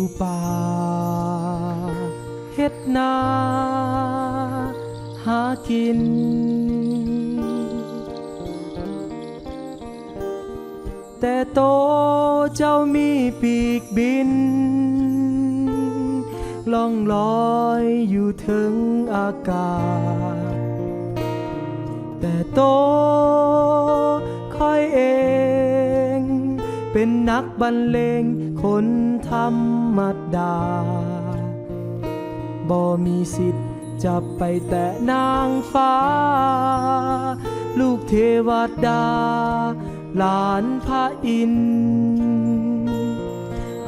ู่ป่าเฮ็ดนาหากิน แต่โตเจ้ามีปีกบิน ล่องลอยอยู่ถึงอากาศ แต่โต เป็นนักบรรเลงคนธรรมดา บ่มีสิทธิ์จะไปแต่นางฟ้า ลูกเทวดา หลานพระอินทร์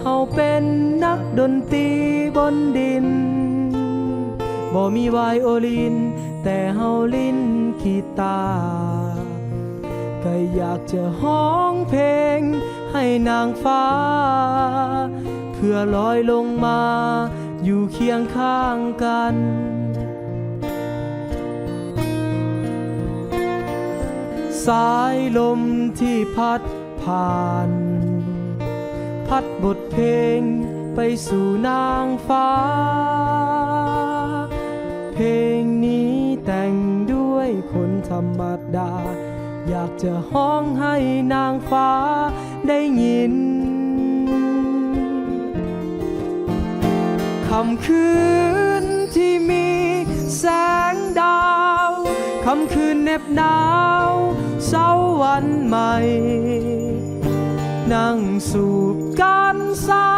เฮาเป็นนักดนตรีบนดิน บ่มีไวโอลิน แต่เฮาลิ้นกีตาร์ก็อยากจะห้องเพลง ให้นางฟ้า เพื่อลอยลงมาอยู่เคียงข้างกันสายลมที่พัดผ่าน พัดบทเพลงไปสู่นางฟ้า เพลงนี้แต่งด้วยคนธรรมดา อยากจะห้องให้นางฟ้า ได้ยินคำคืนที่มีแสงดาวคำคืนเหน็บหนาวเสาวันใหม่ นั่งสูบกันซา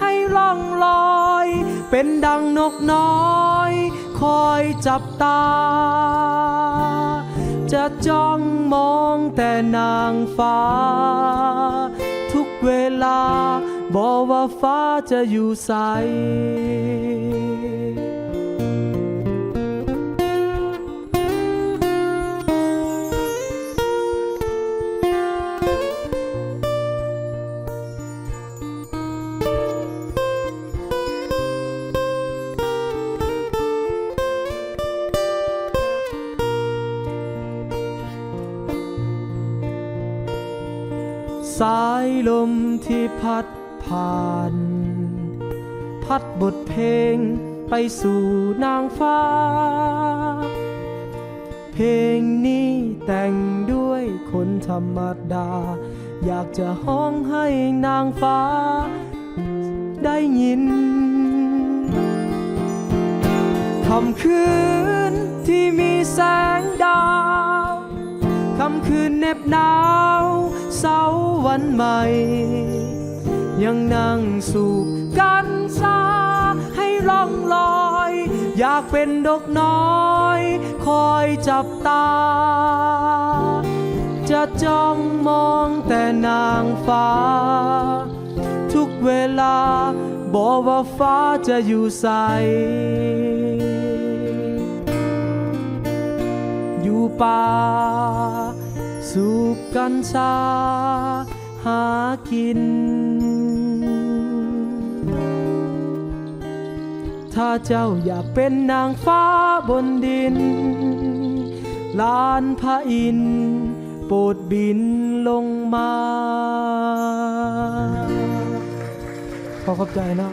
ให้ล่องลอย เป็นดังนกน้อย คอยจับตา จะจ้องมองแต่นางฟ้า เวลา บอกว่าฟ้าจะอยู่ใส สายลมที่พัดผ่าน พัดบทเพลงไปสู่นางฟ้า เพลงนี้แต่งด้วยคนธรรมดา อยากจะห้องให้นางฟ้า ได้ยินคำคืนที่มีแสงดาว คำคืนเหน็บหนาวเสา วันใหม่ ยังนั่งสูบกันซาให้ล่องลอย อยากเป็นดอกน้อย คอยจับตา จะจ้องมองแต่นางฟ้า ทุกเวลาบอกว่าฟ้าจะอยู่ใส อยู่ป่าสูบกัญชาากิน ถ้าเจ้าอยากเป็นนางฟ้าบนดิน ลานพระอินทร์โปรดบินลงมา ขอขอบใจนะ